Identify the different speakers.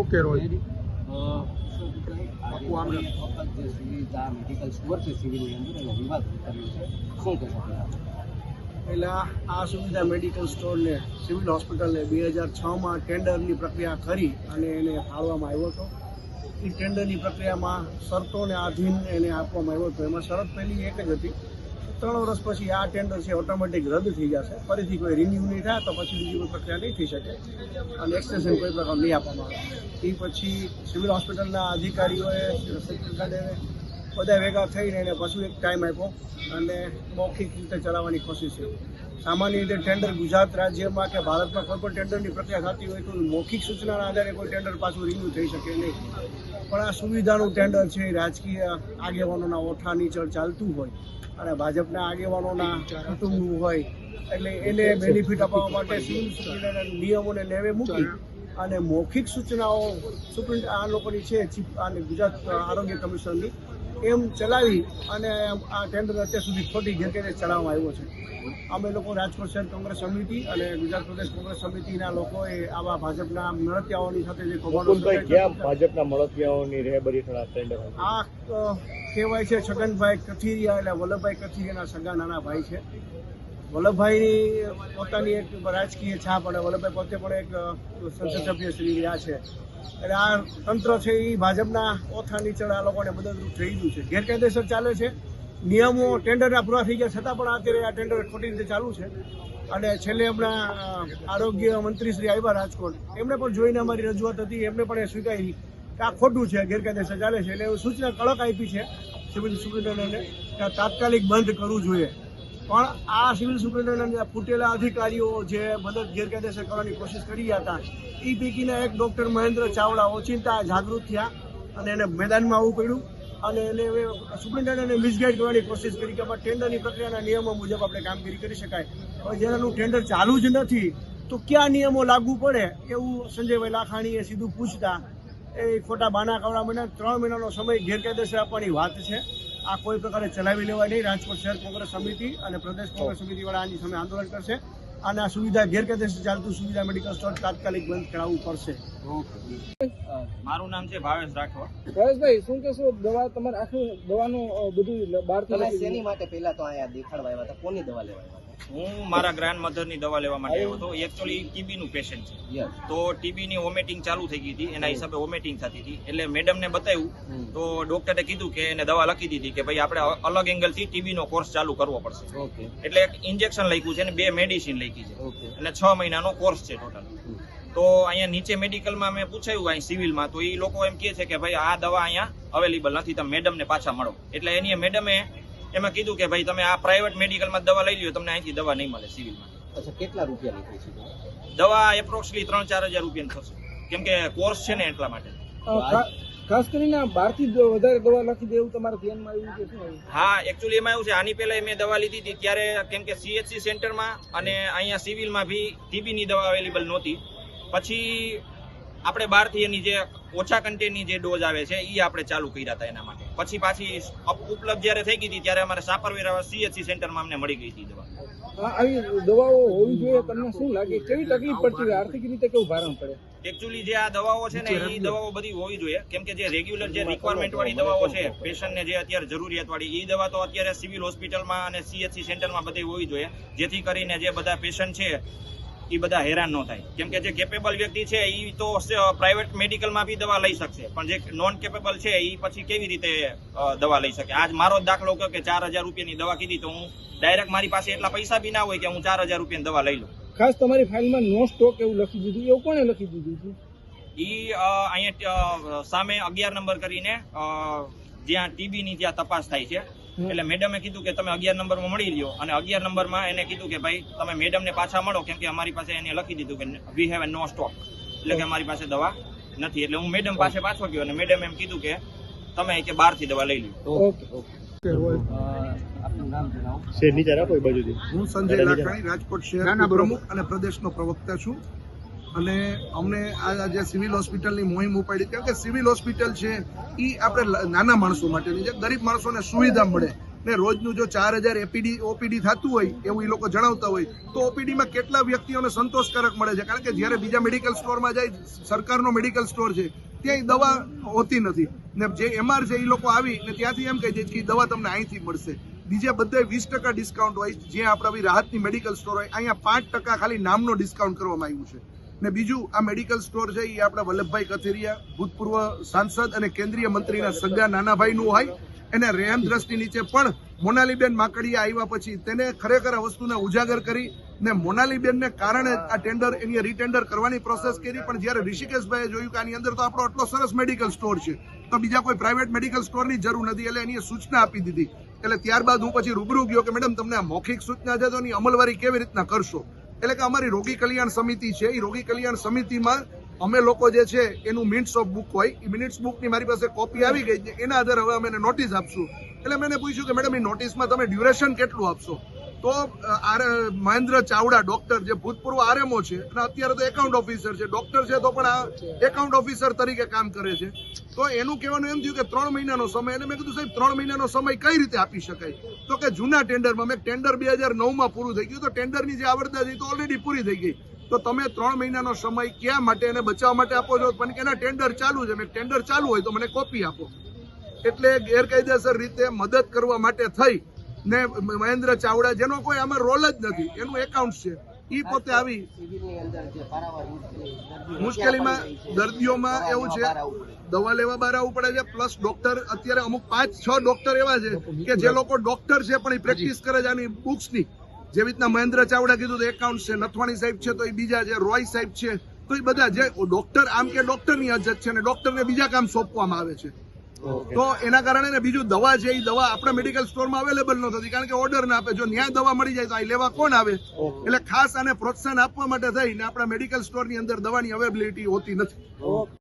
Speaker 1: Okay રોજ
Speaker 2: બાપુ આપણે જે સુવિધા મેડિકલ સ્ટોર છે સિવિલની અંદર એનો વિવાદ કર્યો છે. શું
Speaker 3: એટલે આ સુવિધા મેડિકલ સ્ટોરને સિવિલ હોસ્પિટલને બે હજાર છમાં ટેન્ડરની પ્રક્રિયા કરી અને એને ફાળવામાં આવ્યો હતો. એ ટેન્ડરની પ્રક્રિયામાં શરતોને આધીન એને આપવામાં આવ્યો હતો. એમાં શરત પહેલી એક જ હતી. ત્રણ વર્ષ પછી આ ટેન્ડર છે ઓટોમેટિક રદ થઈ જશે. ફરીથી કોઈ રિન્યુ નહીં થાય, તો પછી બીજી કોઈ પ્રક્રિયા નહીં થઈ શકે. અને એક્સટેન્શન કોઈ પ્રકાર નહીં આપવામાં આવે. એ પછી સિવિલ હોસ્પિટલના અધિકારીઓએ બધા ભેગા થઈને એને પાછું એક ટાઈમ આપ્યો અને મૌખિક રીતે ચલાવવાની કોશિશ છે સામાન્ય રીતે ટેન્ડર ગુજરાત રાજ્યમાં કે ભારતમાં કોઈ પણ ટેન્ડરની પ્રક્રિયા થતી હોય તો મૌખિક સૂચનાના આધારે કોઈ ટેન્ડર પાછું રિન્યુ થઈ શકે નહીં. પણ આ સુવિધાનું ટેન્ડર છે રાજકીય આગેવાનોના ઓઠા નીચળ ચાલતું હોય અને ભાજપના આગેવાનોના કુટુંબનું હોય, એટલે એને બેનિફિટ અપાવવા માટે નિયમોને લેવે મૂકી અને મૌખિક સૂચનાઓ, સુપ્રિન્ટ આ લોકોની છે, ચીફ અને ગુજરાત આરોગ્ય કમિશનની એમ ચલાવી અને આ ટેન્ડર અત્યાર સુધી ખોટી જગ્યાએ ચલાવવામાં આવ્યો છે. અમે લોકો રાજકોટ શહેર કોંગ્રેસ સમિતિ અને ગુજરાત પ્રદેશ કોંગ્રેસ સમિતિના લોકોએ આવા ભાજપના મળતિયાઓની સાથે જે કૌભાંડો
Speaker 4: ભાજપના મળતિયાઓની રહેબરી ટેન્ડર
Speaker 3: આ કહેવાય છે છગનભાઈ કથિરિયા એટલે વલ્લભભાઈ કથિરિયાના સગા નાના ભાઈ છે. વલ્લભભાઈની પોતાની એક રાજકીય છાપ અને વલ્લભભાઈ પોતે પણ એક સંસદ સભ્ય શ્રી રહ્યા છે. એટલે આ તંત્ર છે એ ભાજપના ઓથા નીચળ આ લોકોને મદદરૂપ થઈ ગયું છે. ગેરકાયદેસર ચાલે છે. નિયમો ટેન્ડરના પૂરા થઈ ગયા. છતાં પણ અત્યારે આ ટેન્ડર ખોટી રીતે ચાલુ છે. અને છેલ્લે હમણાં આરોગ્ય મંત્રી શ્રી આવ્યા રાજકોટ, એમને પણ જોઈને અમારી રજૂઆત હતી. એમને પણ એ સ્વીકારી કે આ ખોટું છે, ગેરકાયદેસર ચાલે છે. એટલે સૂચના કડક આપી છે. સિવિલ સુપ્રિન્ટેન્ડન્ટને કે તાત્કાલિક બંધ કરવું જોઈએ. પણ આ સિવિલ સુપ્રિન્ટેન્ડન્ટ ફૂટેલા અધિકારીઓ જે મદદ ગેરકાયદેસર કરવાની કોશિશ કરી હતા એ પૈકીના એક ડૉક્ટર મહેન્દ્ર ચાવડા ઓચિંતા જાગૃત થયા અને એને મેદાનમાં આવવું પડ્યું અને એને સુપ્રિન્ટેન્ડન્ટને મિસગાઈડ કરવાની કોશિશ કરી કે ટેન્ડરની પ્રક્રિયાના નિયમો મુજબ આપણે કામગીરી કરી શકાય. હવે જેનાનું ટેન્ડર ચાલુ જ નથી, તો ક્યાં નિયમો લાગુ પડે એવું સંજયભાઈ લાખાણીએ સીધું પૂછતા, એ ખોટા બાના કવડા મહિના ત્રણ મહિનાનો સમય ગેરકાયદેસર આપવાની વાત છે. આ કોઈ પ્રકારે ચલાવી લેવાય નહીં. રાજકોટ શહેર કોંગ્રેસ સમિતિ અને પ્રદેશ કોંગ્રેસ સમિતિ વાળા આની સામે આંદોલન કરશે. અને આ સુવિધા ગેરકાયદેસર ચાલતું સુવિધા મેડિકલ સ્ટોર તાત્કાલિક બંધ કરાવવું પડશે.
Speaker 5: મારું નામ છે ભાવેશ રાઠોડ.
Speaker 1: ભાવેશભાઈ શું કહેશો? દવા તમારે આખું દવાનું બધું બહાર
Speaker 2: તમે શેની માટે પહેલા તો અહીંયા દેખાડવા આવ્યા હતા? કોની દવા લેવા
Speaker 5: હું મારા ગ્રાન્ડ મધરની દવા લેવા માટે આવ્યો હતો. એકચ્યુઅલી ટીબી નું પેશન્ટ છે. તો ટીબી ની વોમિટિંગ ચાલુ થઈ ગઈ હતી. એના હિસાબે વોમિટિંગ થતી હતી. એટલે મેડમને બતાવ્યું. તો ડોક્ટરે કીધું કે એને દવા લખી દીધી કે ભાઈ આપણે અલગ એંગલથી ટીબી નો કોર્સ ચાલુ કરવો પડશે. એટલે એક ઇન્જેક્શન લખ્યું છે અને બે મેડિસિન લખી છે.
Speaker 2: ઓકે
Speaker 5: અને છ મહિનાનો કોર્સ છે ટોટલ તો અહીંયા નીચે મેડિકલમાં મેં પૂછાયું અહીં સિવિલમાં? તો એ લોકો એમ કહે છે કે ભાઈ આ દવા અહીંયા અવેલેબલ નથી તમે મેડમને પાછા મળો. એટલે એની મેડમે એમાં કીધું કે ભાઈ તમે આ પ્રાઇવેટ મેડિકલમાં દવા લઈ લ્યો તમને અહીંથી દવા નહીં મળે સિવિલમાં.
Speaker 2: અચ્છા કેટલા રૂપિયા લીધી છે
Speaker 5: દવા? એપ્રોક્સલી ત્રણ ચાર હજાર રૂપિયાની થશે. કેમ કે કોર્સ છે ને એટલા માટે.
Speaker 1: ખાસ કરીને બહારથી વધારે દવા લખી દે એવું તમારા ધ્યાનમાં આવ્યું કે શું
Speaker 5: હા એકચ્યુઅલી એમાં એવું છે આની પહેલા મેં દવા લીધી હતી ત્યારે કેમ કે સીએચસી સેન્ટરમાં અને અહીંયા સિવિલમાં બી ટીબીની દવા અવેલેબલ નહોતી. પછી આપણે બહારથી એની જે ઓછા કન્ટેન્ટની જે ડોઝ આવે છે એ આપણે ચાલુ કર્યા હતા એના માટે. પછી પાછી ઉપલબ્ધ જ્યારે થઈ ગઈ હતી ત્યારે અમારે સાપરવેરા સીએચસી સેન્ટરમાં અમને મળી ગઈ હતી દવા.
Speaker 1: આ આવી દવાઓ હોવી જોઈએ તમને શું લાગે? કેવી તકલીફ પડતી આર્થિક રીતે કેવું ભારણ પડે?
Speaker 5: એકચ્યુઅલી જે આ દવાઓ છે ને એ દવાઓ બધી હોવી જોઈએ. કેમ કે જે રેગ્યુલર જે રિક્વાયરમેન્ટ વાળી દવાઓ છે પેશન્ટને જે અત્યારે જરૂરિયાત વાળી એ દવા તો અત્યારે સિવિલ હોસ્પિટલમાં અને સીએચસી સેન્ટરમાં બધી હોવી જોઈએ. જેથી કરીને જે બધા પેશન્ટ છે એ બધા હેરાન ન થાય. કેમ કે જે કેપેબલ વ્યક્તિ છે એ તો પ્રાઇવેટ મેડિકલમાં બી દવા લઈ શકશે. પણ જે નોન કેપેબલ છે એ પછી કેવી રીતે દવા લઈ શકે? આજ મારો દાખલો કહ્યો કે ચાર હજાર રૂપિયાની દવા કીધી તો હું ડાયરેક્ટ મારી પાસે એટલા પૈસા બી ના હોય કે હું ચાર હજાર રૂપિયાની દવા લઈ લઉં.
Speaker 1: ખાસ તમારી ફાઇલમાં નો સ્ટોક એવું લખી દીધું. એવું કોણે લખી દીધું હતું?
Speaker 5: ઈ અહીંયા સામે અગિયાર નંબર કરીને જ્યાં ટીબીની જ્યાં તપાસ થાય છે. એટલે મેડમે કીધું કે તમે અગિયાર નંબરમાં મળી લ્યો. અને અગિયાર નંબરમાં એને કીધું કે ભાઈ તમે મેડમને પાછા મળો કેમ કે અમારી પાસે એને લખી દીધું કે વી હેવ નો સ્ટોક એટલે કે અમારી પાસે દવા નથી. એટલે હું મેડમ પાસે પાછો ગયો અને મેડમ એમ કીધું કે તમે કે બહારથી દવા લઈ લો
Speaker 1: ઓકે ઓકે.
Speaker 2: આપનું નામ જણાવો.
Speaker 4: શેર નીચે રાખો એ બાજુથી.
Speaker 6: હું સંજય લાખાણી રાજકોટ શહેર પ્રમુખ અને પ્રદેશનો પ્રવક્તા છું. અને અમને આ જે સિવિલ હોસ્પિટલની મોહિમ ઉપાડી, કેમ કે સિવિલ હોસ્પિટલ છે એ આપણે નાના માણસો માટેની છે. ગરીબ માણસોને સુવિધા મળે. ને રોજનું જો ચાર હજાર એપીડી ઓપીડી થતું હોય, એવું એ લોકો જણાવતા હોય, તો ઓપીડીમાં કેટલા વ્યક્તિઓને સંતોષકારક મળે છે? કારણ કે જ્યારે બીજા મેડિકલ સ્ટોરમાં જાય, સરકારનો મેડિકલ સ્ટોર છે ત્યાં દવા હોતી નથી. ને જે એમઆર છે એ લોકો આવી, ને ત્યાંથી એમ કહે છે કે દવા તમને અહીંથી મળશે. બીજે બધે વીસ ટકા ડિસ્કાઉન્ટ હોય, જ્યાં આપણે રાહતની મેડિકલ સ્ટોર હોય, અહીંયા પાંચ ટકા ખાલી નામનો ડિસ્કાઉન્ટ કરવામાં આવ્યું છે. ને બીજું આ મેડિકલ સ્ટોર છે, એ આપણા વલ્લભભાઈ કથિરિયા, ભૂતપૂર્વ સાંસદ અને કેન્દ્રીય મંત્રીના સગા નાનાભાઈનું હોય. એને રેહન દ્રષ્ટિ નીચે પણ મોનાલીબેન માકડીયા આવ્યા પછી તેને ખરેખર આ વસ્તુને ઉજાગર કરી ને મોનાલીબેનને કારણે આ ટેન્ડર એની રીટેન્ડર કરવાની પ્રોસેસ કરી. પણ જ્યારે ઋષિકેશભાઈએ જોયું કે આની અંદર તો આપણો આટલો સરસ મેડિકલ સ્ટોર છે, તો બીજા કોઈ પ્રાઇવેટ મેડિકલ સ્ટોરની જરૂર નથી. એટલે એની સૂચના આપી દીધી. એટલે ત્યારબાદ હું પછી રૂબરૂ ગયો કે, મેડમ, તમને આ મૌખિક સૂચના છે, તો એની અમલવારી કેવી રીતના કરશો? એટલે કે અમારી રોગી કલ્યાણ સમિતિ છે. એ રોગી કલ્યાણ સમિતિમાં અમે લોકો જે છે, એનું મિનિટ્સ ઓફ બુક હોય. એ મિનિટ્સ બુકની મારી પાસે કોપી આવી ગઈ છે. એના આધારે હવે અમે નોટિસ આપશું. એટલે મેં પૂછ્યું કે, મેડમ એ નોટિસમાં તમે ડ્યુરેશન કેટલું આપશો? તો આરે, મહેન્દ્ર ચાવડા, ડોક્ટર જે ભૂતપૂર્વ આરએમઓ છે, અને અત્યારે તો એકાઉન્ટ ઓફિસર છે, ડોક્ટર છે, તો પણ આ એકાઉન્ટ ઓફિસર તરીકે કામ કરે છે. તો એનું કહેવાનું એમ થયું કે ત્રણ મહિનાનો સમય, અને મેં કીધું, સાહેબ, ત્રણ મહિનાનો સમય કઈ રીતે આપી શકાય? તો કે જૂના ટેન્ડરમાં, મેં ટેન્ડર બે હજાર નવમાં પૂરું થઈ ગયું, તો ટેન્ડરની જે આવડતા હતી તો ઓલરેડી પૂરી થઈ ગઈ. તો તમે ત્રણ મહિનાનો સમય ક્યાં માટે એને બચાવવા માટે આપો છો? પણ કે એના ટેન્ડર ચાલુ છે, મેં ટેન્ડર ચાલુ હોય તો મને કોપી આપો. એટલે ગેરકાયદેસર રીતે મદદ કરવા માટે થઈ. ને મહેન્દ્ર ચાવડા, જેનો કોઈ આમાં રોલ જ નથી. એનું એકાઉન્ટ છે. એ પોતે આવી મુશ્કેલીમાં. દર્દીઓમાં એવું છે. દવા લેવા બહાર આવવું પડે છે. પ્લસ ડોક્ટર અત્યારે અમુક પાંચ, છ ડોક્ટર એવા છે કે જે લોકો ડોક્ટર છે, પણ એ પ્રેક્ટિસ કરે છે આની બુક્સની જેવી રીતના મહેન્દ્ર ચાવડા કીધું તો એકાઉન્ટ છે, નથવાણી સાહેબ છે, તો એ બીજા છે, રોય સાહેબ છે. તો એ બધા જે ડોક્ટર આમ કે ડોક્ટરની અજત છે ને ડોક્ટરને બીજા કામ સોંપવામાં આવે છે. તો એના કારણે ને બીજું દવા છે એ દવા આપણા મેડિકલ સ્ટોરમાં અવેલેબલ ન થતી. કારણ કે ઓર્ડર ના આપે. જો ન્યાય દવા મળી જાય તો આ લેવા કોણ આવે? એટલે ખાસ આને પ્રોત્સાહન આપવા માટે થઈને આપણા મેડિકલ સ્ટોરની અંદર દવાની અવેલેબિલિટી હોતી નથી.